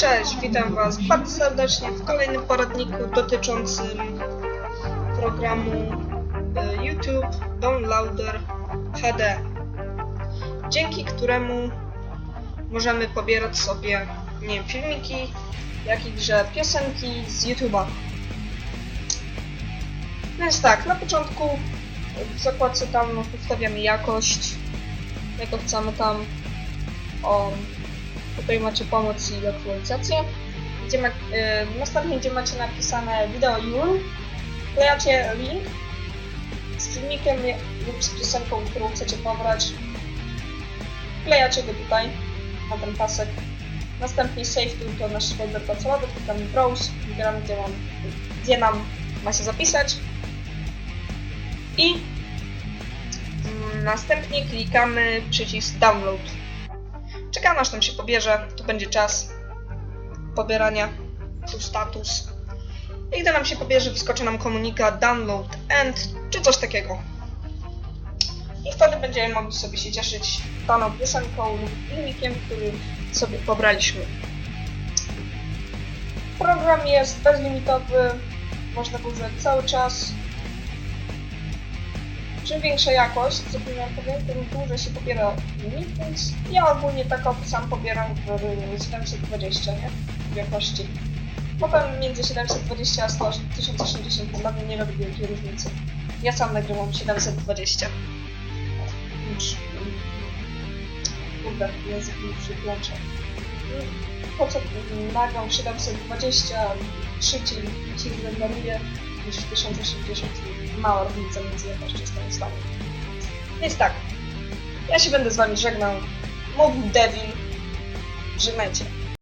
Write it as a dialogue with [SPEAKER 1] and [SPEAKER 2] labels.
[SPEAKER 1] Cześć, witam Was bardzo serdecznie w kolejnym poradniku dotyczącym programu e, YouTube Downloader HD, dzięki któremu możemy pobierać sobie, nie wiem, filmiki, jak i grze piosenki z YouTube'a. Więc tak, na początku w zakładce tam ustawiamy jakość, jaką chcemy tam. O, tutaj macie pomoc i aktualizację. Gdzie ma, y, następnie, gdzie macie napisane wideo URL, wklejacie link z filmikiem lub z piosenką, którą chcecie pobrać. Wklejacie go tutaj, na ten pasek. Następnie save to, to nasz folder docelowy, klikamy browse, wybieramy gdzie, mam, gdzie nam ma się zapisać. I mm, następnie klikamy przycisk download. Czekamy aż tam się pobierze, to będzie czas pobierania, tu status. I gdy nam się pobierze, wyskoczy nam komunikat download end, czy coś takiego. I wtedy będziemy mogli sobie się cieszyć daną piosenką lub filmikiem, który sobie pobraliśmy. Program jest bezlimitowy, można go używać cały czas. Czym większa jakość, co powiedzieć, tym dłużej się pobiera filmik, więc ja ogólnie tak sam pobieram w 720, nie? W jakości. Potem między 720 a 100, 1080 dla mnie nie robi wielkiej różnicy. Ja sam nagrywam 720. Już. Kurde, język mi przyplącze. Po co nagram 720, szybciej ci renderuje niż 1080. Mała różnica między jakością ustawą. Więc tak, ja się będę z wami żegnał. Mówił Devil. Żegnajcie.